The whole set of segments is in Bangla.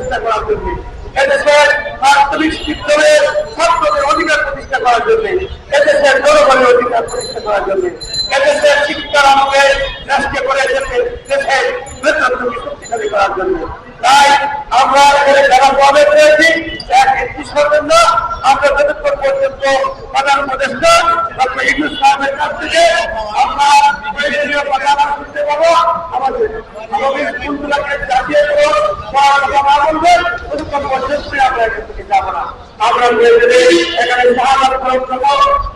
প্রতিষ্ঠা করার জন্য এদেশের প্রাথমিক শিক্ষণের ছাত্রদের অধিকার প্রতিষ্ঠা করার জন্য এদেশের জনগণের অধিকার প্রতিষ্ঠা করার জন্য এদেশের শিক্ষার আমাকে রাষ্ট্রীয় করে দেশের দেশের নেতৃত্বকে শক্তিশালী করার জন্য তাই আমরা এখানে যারা প্রবেশ রয়েছি এক একটি সর্বন্য আমরা যতক্ষণ পর্যন্ত প্রধান উপদেষ্টা ডক্টর ইউনুস সাহেবের কাছ থেকে আমরা প্রয়োজনীয় কথা না শুনতে পাবো আমাদের আমাদের স্কুলগুলোকে জাতীয় কথা বলবেন ততক্ষণ পর্যন্ত আমরা এখান থেকে যাব না। আমরা এখানে সাহায্য করব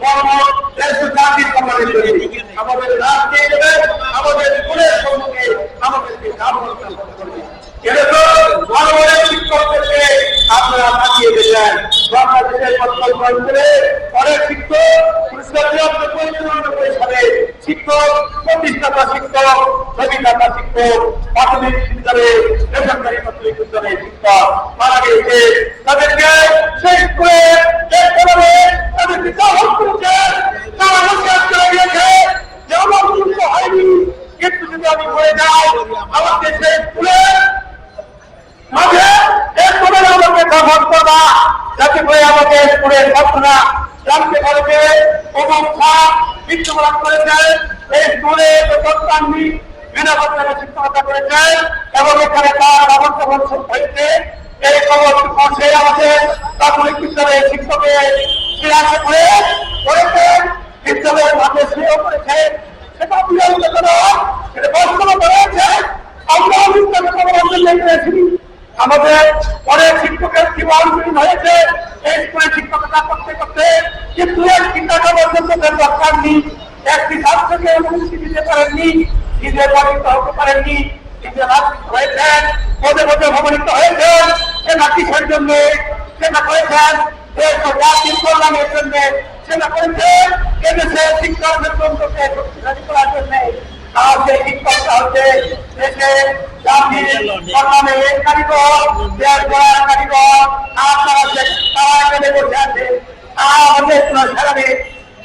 কর্ম দেশ জাতির আমাদের রাত দিয়ে দেবেন প্রতিষ্ঠাতা শিক্ষক প্রাথমিক বিদ্যালয়ে বেসরকারি প্রাথমিক বিদ্যালয়ে শিক্ষক মারা গিয়েছে তাদেরকে সেই স্কুলে একভাবে তাদেরকে চালক করেছে তারা রোজগার চলে গিয়েছে যে আমার সুস্থ হয়নি কিন্তু যদি আমি হয়ে যাই আমাকে সেই স্কুলে মাঝে এরপরে আমাকে গ্রহণ করবা যাতে করে আমাকে স্কুলে ছাত্ররা জানতে পারে যে অমুক খান মৃত্যুবরণ করেছেন এই স্কুলে বেতন বেতনে শিক্ষকতা করেছেন এবং এখানে তার ব্যবস্থা হয়েছে এই খবর পৌঁছে আমাদের শিক্ষকের ক্লাসে করে করেছেন বিদ্যালয়ের মাঝে সেও করেছেন সেটা বিরোধী নয় সেটা বাস্তবতা রয়েছে আমরা বিদ্যালয় খবর আমরা আমাদের অনেক শিক্ষকের জীবন হয়েছে? এই স্কুলে শিক্ষকতা করতে করতে কিন্তু একটি টাকা পর্যন্ত দরকার নেই। একটি ছাত্রকে নিজে পরিণত হতে পারেননি নিজে রাজনীতি হয়েছেন পদে পদে ভবনিত হয়েছেন সেটা কিসের জন্য সেটা করেছেন জাতির কল্যাণের জন্য সেটা করেছেন এদেশে শিক্ষার বেতনকে শক্তিশালী করার জন্য। আর যে শিক্ষকটা হচ্ছে, দেশে জাতির কল্যাণের কারিগর, দেশ আপনারা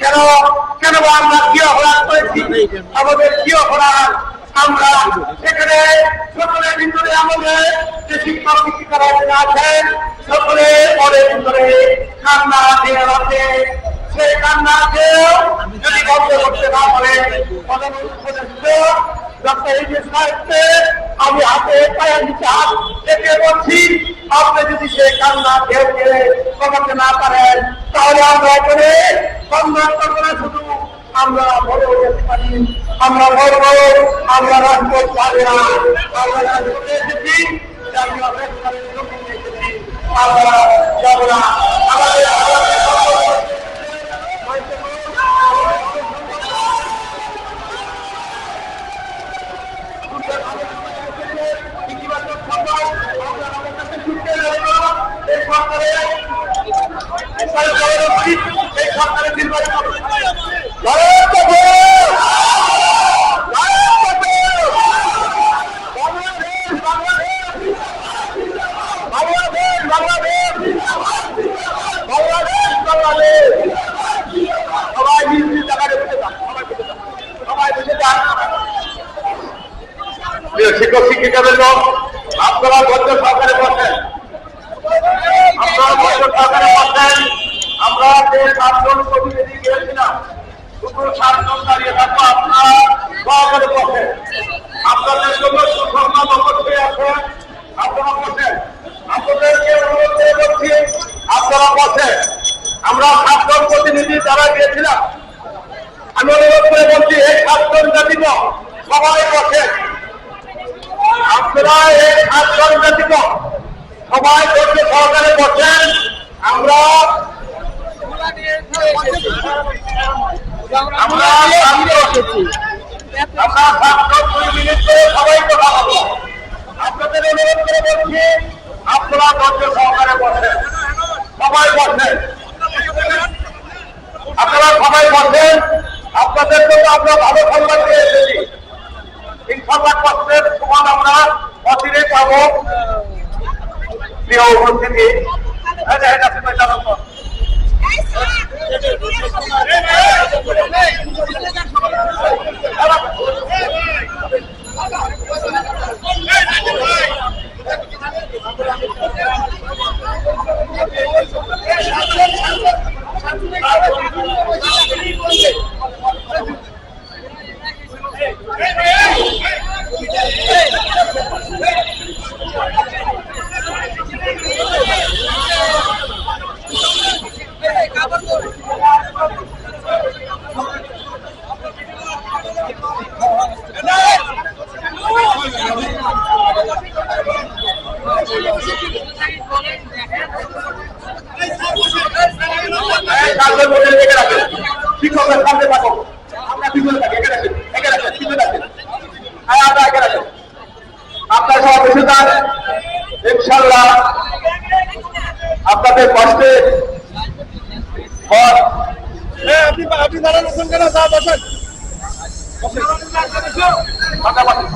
কেন কেন আমরা কি অপরাধ করেছি? আমাদের কি অপরাধ? আমরা সেখানে সকলের ভিতরে আমাদের যে শিক্ষক শিক্ষিকারা এখানে আছেন, সকলে পরের ভিতরে কান্না আছে। সেই কান্নাকেও যদি বন্ধ করতে না পারে ডক্টর ইউনুস সাহেবকে আমি হাতে পায়ে নিচে হাত রেখে বলছি, আপনি যদি সেই কান্না কেউ কেউ কমাতে না পারেন, তাহলে আমরা এখানে সম্মান করব না শুধু। আমরা বড় যেতে পারি, আমরা বলব আমরা রাজপথ পাবে না। আমরা এসেছি আমরা আমাদের সরকারের সরকারের উচিত এই সরকারের নির্বাচন! সবাই নিজ নিজ জায়গায় সবাই বসে যান, শিক্ষক শিক্ষিকাবৃন্দ আপনারা বদ্ধ সরকারে বসেন আপনারা বসেন। আমরা যে সাতজন প্রতিনিধি গিয়েছিলাম, দুটো সাতজন দাঁড়িয়ে থাকব আপনারা সহকারে বসেন। আপনাদের জন্য সুসংবাদ আছে। আপনারা বসেন। আপনাদেরকে অনুরোধ করে বলছি, আপনারা আমরা সাতজন প্রতিনিধি যারা গিয়েছিলাম, আমি অনুরোধ করে বলছি, এই সাতজন জাতিব সবাই বসেন। আপনারা এই সাতজন ব্যতীত সবাই ধৈর্য সহকারে বসেন আমরা আমরা আপনাদের আপনারা সহকারে সবাই বসেন আপনারা সবাই আপনাদের জন্য আমরা ভালো সংবাদ দিয়ে এসেছি ইনশাল্লাহ কষ্টের সমান আমরা অচিরে পাবো প্রিয় উপস্থিতি এই যে, এই যে, জানো তো। এই কাজের মধ্যে রাখেন। শিক্ষকের সামনে থাকো আমরা পিছনে থাকি এখানে রাখেন এখানে রাখেন পিছনে রাখেন হ্যাঁ আমরা এখানে রাখেন। আপনার সব বেশি যান। ইনশাল্লাহ আপনাদের কষ্টে আপনি আপনি দাঁড়ান ওখান কেন চা বসেন ফাঁকা পাবেন।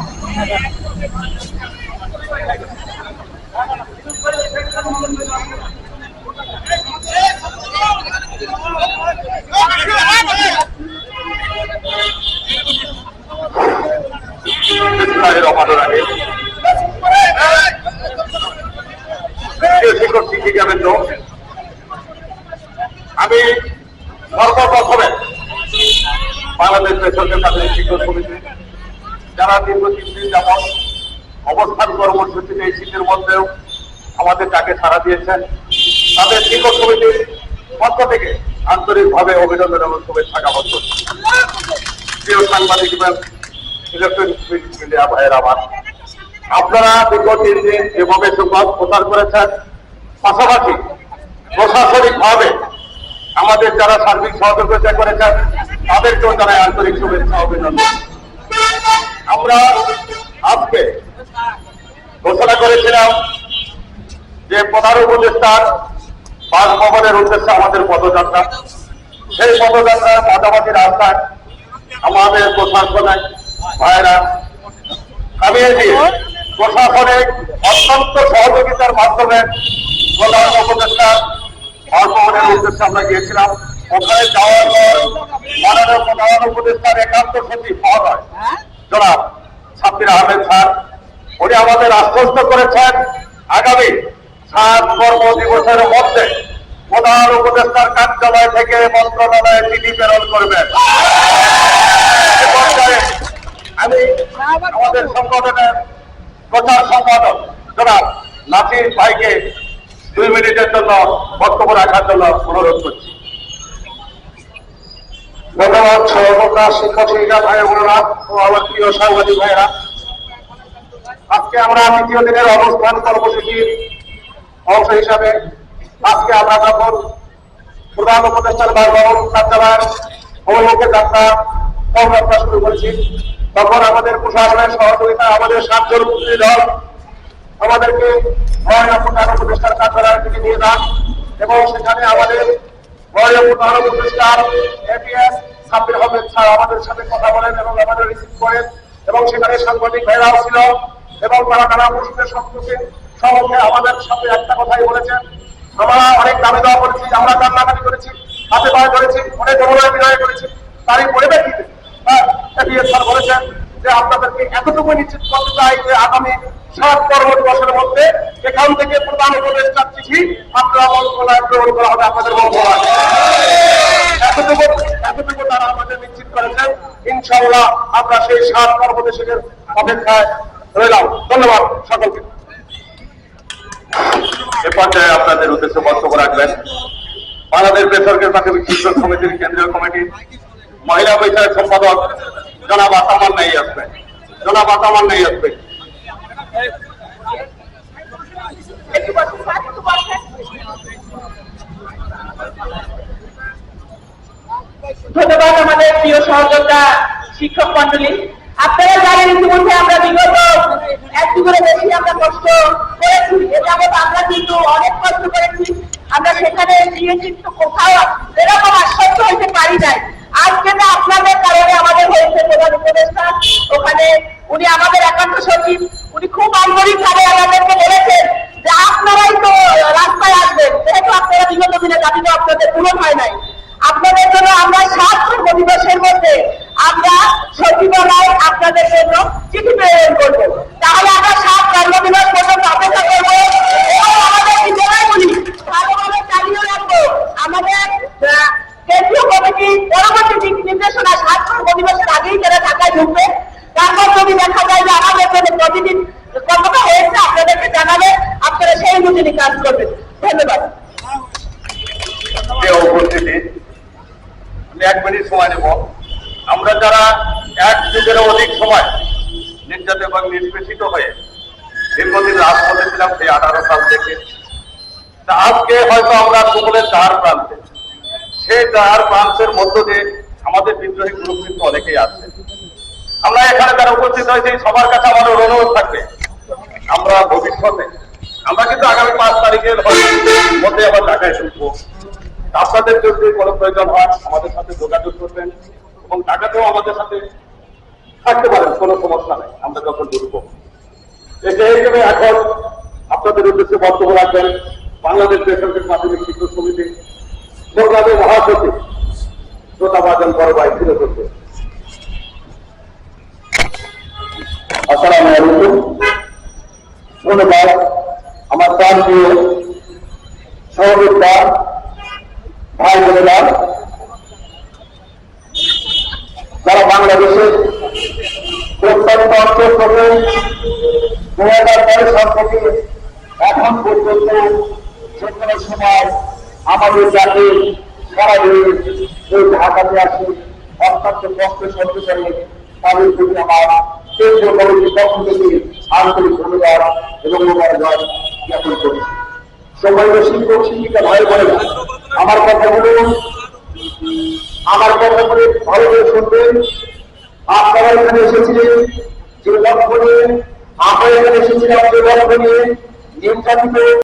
বিস্তারের অপাদন আগে প্রিয় শিক্ষক শিক্ষিকা বৃন্দ, আমি সর্বপ্রথমে বাংলাদেশ বেসরকারি শিক্ষক সমিতি, যারা দীর্ঘ তিন দিন যাবৎ অবস্থান কর্মসূচিতে এই শীতের মধ্যেও আমাদের ডাকে সাড়া দিয়েছেন। তাদের শিক্ষক সমিতির পক্ষ থেকে আন্তরিকভাবে অভিনন্দন এবং শুভেচ্ছা জ্ঞাপন করছি। প্রিয় সাংবাদিক এবং ইলেকট্রনিক মিডিয়া ভাইয়ের আমার, আপনারা দীর্ঘ তিন দিন যেভাবে সুপথ প্রচার করেছেন, পাশাপাশি প্রশাসনিক ভাবে আমাদের যারা সার্বিক সহযোগিতা করেছেন, তাদেরকেও তারা আন্তরিক শুভেচ্ছা অভিনন্দন। আমরা আজকে ঘোষণা করেছিলাম যে প্রধান উপদেষ্টার বাসভবনের উদ্দেশ্যে আমাদের পদযাত্রা। সেই পদযাত্রার পাশাপাশি রাস্তায় আমাদের প্রশাসনের ভাইরা কামিয়ে দিয়ে প্রশাসনিক অত্যন্ত সহযোগিতার মাধ্যমে প্রধান উপদেষ্টার বাসভবনের উদ্দেশ্যে আমরা গিয়েছিলাম। ওখানে যাওয়ার পর মাননীয় প্রধান উপদেষ্টার একান্ত সচিব মহোদয় জনাব সাব্বির আহমেদ স্যার উনি আমাদের আশ্বস্ত করেছেন আগামী সাত কর্ম দিবসের মধ্যে প্রধান উপদেষ্টার কার্যালয় থেকে মন্ত্রণালয়ে চিঠি প্রেরণ করবেন। আমি আমাদের সংগঠনের প্রচার সম্পাদক জনাব নাসির ভাইকে দুই মিনিটের জন্য বক্তব্য রাখার জন্য অনুরোধ করছি। ধন্যবাদ শিক্ষক শিক্ষিকা ভাই বোনেরা ও আমার প্রিয় সাংবাদিক ভাইয়েরা। আজকে আমরা তৃতীয় দিনের অবস্থান কর্মসূচির অংশ হিসাবে আজকে আমরা যখন প্রধান উপদেষ্টার বাসভবন কার্যালয়ের অভিমুখে যাত্রা শুরু করেছি, তখন আমাদের প্রশাসনের সহযোগিতা আমাদের সাতজন প্রতিনিধি দল আমাদেরকে মহিলা প্রধান উপদেষ্টার কার্যালয়ের দিকে নিয়ে যান এবং সেখানে আমাদের মহিলা প্রধান উপদেষ্টার এপিএস সাব্বির আহমেদ স্যার আমাদের সাথে কথা বলেন এবং আমাদের রিসিভ করেন এবং সেখানে সাংবাদিক ভাইরাও ছিল এবং তারা নানা প্রশ্নের সম্মুখে সম্মুখে আমাদের সাথে একটা কথাই বলেছেন। আমরা অনেক দাবি দেওয়া করেছি আমরা কান্নাকাটি করেছি হাতে পায়ে করেছি অনেক অনুনয় বিনয় করেছি তারই পরিপ্রেক্ষিতে হ্যাঁ, এপিএস স্যার বলেছেন যে আপনাদেরকে এতটুকু নিশ্চিত করতে চাই যে আগামী সাত কর্ম দিবসের মধ্যে এখান থেকে প্রধান উপদেষ্টার চিঠি আপনারা মন্ত্রণালয়ে গ্রহণ করা হবে আপনাদের মন্ত্রণালয় এতটুকু এতটুকু তারা আমাদের নিশ্চিত করেছেন। ইনশাল্লাহ আমরা সেই সাত কর্মদেশের অপেক্ষায় রইলাম। ধন্যবাদ সকলকে। এ পর্যায়ে আপনাদের উদ্দেশ্যে বক্তব্য রাখবেন। বাংলাদেশ বেসরকারি প্রাথমিক শিক্ষক সমিতির কেন্দ্রীয় কমিটির মহিলা বিষয়ক সম্পাদক জনাব আতামান নেই আসবেন জনাব আতামান নেই বসেন। ধন্যবাদ আমাদের প্রিয় সহযোগিতা শিক্ষক মন্ডলী আপনারা জানেন ইতিমধ্যে আমরা বিগত এক যুগের বেশি আমরা কষ্ট করেছি, এ আমরা কিন্তু অনেক কষ্ট করেছি। আমরা সেখানে গিয়ে কিন্তু কোথাও এরকম আশ্বস্ত হইতে পারি নাই। আজকে না আপনাদের কারণে আমাদের হয়েছে প্রধান উপদেষ্টা, ওখানে উনি আমাদের একান্ত সচিব, উনি খুব আন্তরিক ভাবে আমাদেরকে বলেছেন যে আপনারাই তো রাস্তায় আসবেন। যেহেতু আপনারা বিগত দিনে দাবিটা আপনাদের পূরণ হয় নাই। আপনাদের জন্য আমরা সাত দিবসের মধ্যে আমরা সচিবালয় আপনাদের জন্য চিঠি প্রেরণ করব। তাহলে আমরা সাত কর্ম দিবস পর্যন্ত অপেক্ষা করব। আমাদের বিদ্যালয়গুলি ভালোভাবে চালিয়ে রাখব। আমাদের কেন্দ্রীয় কমিটি পরবর্তী দিক নির্দেশনা আগেই যারা ঢাকায় ঢুকবে পজিটিভ কতটা হয়েছে, আপনাদেরকে জানাবে আপনারা সেই অনুযায়ী কাজ করবেন। ধন্যবাদ। এক মিনিট সময় আমরা যারা এক সময় হয়ে দীর্ঘদিন সেই আঠারো থেকে। আজকে হয়তো আমরা সকলের দ্বার প্রান্তে। সেই তার মানুষের মধ্য দিয়ে আমাদের বিদ্রোহী গ্রুপ কিন্তু অনেকেই আছে। আমরা এখানে যারা উপস্থিত হয়েছি, সবার কাছে আমাদের অনুরোধ থাকবে। আমরা ভবিষ্যতে, আমরা কিন্তু আগামী পাঁচ তারিখের মধ্যে আবার ঢাকায় শুনব আপনাদের যদি কোনো প্রয়োজন হয়, আমাদের সাথে যোগাযোগ করবেন এবং ঢাকাতেও আমাদের সাথে থাকতে পারেন, কোনো সমস্যা নেই, আমরা যখন ঢুকবো। এসে হিসেবে এখন আপনাদের উদ্দেশ্যে বক্তব্য রাখবেন। বাংলাদেশ বেসরকারি মাধ্যমিক শিক্ষক সমিতি সংগ্রামের মহাসচিব শ্রোতাবাজন বড় ভাই ফিরে আসসালামু আলাইকুম। ধন্যবাদ আমার প্রাণ প্রিয় সহযোগিতা ভাই বোনেরা, যারা বাংলাদেশের প্রত্যন্ত অঞ্চল থেকে দু হাজার তেরো সাল থেকে এখন পর্যন্ত সময় আমাদের জাতি সারা এই ঢাকাতে আসে অত্যন্ত কষ্ট সহ্য করে তাদের প্রতি আমার কেন্দ্রীয় কমিটির পক্ষ থেকে আন্তরিক ধন্যবাদ এবং মোবারকবাদ জ্ঞাপন করি। সম্মানিত শিক্ষক, শিক্ষিকা ভাই বোনেরা, আমার কথাগুলো আমার কথাগুলো ভালো করে শুনবেন। আপনারা এখানে এসেছিলেন যে লক্ষ্য নিয়ে, আমরা এখানে এসেছিলাম যে লক্ষ্য নিয়ে। নির্যাতিত